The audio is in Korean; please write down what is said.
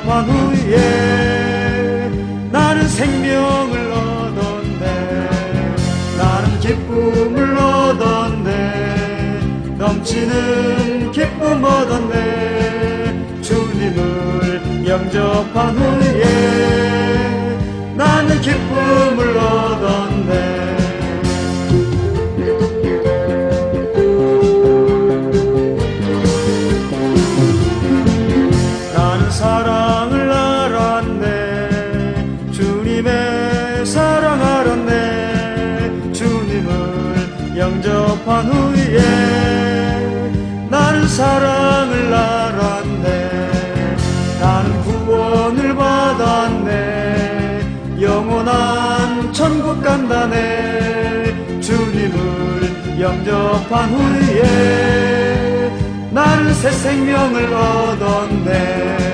영접한 후에 나는 생명을 얻었네. 나는 기쁨을 얻었네. 넘치는 기쁨 얻었네. 주님을 영접한 후에 나는 기쁨을 얻었네. 나는 사랑 알았네. 주님을 영접한 후에 나는 사랑을 알았네. 나는 구원을 받았네. 영원한 천국 간다네. 주님을 영접한 후에 나는 새 생명을 얻었네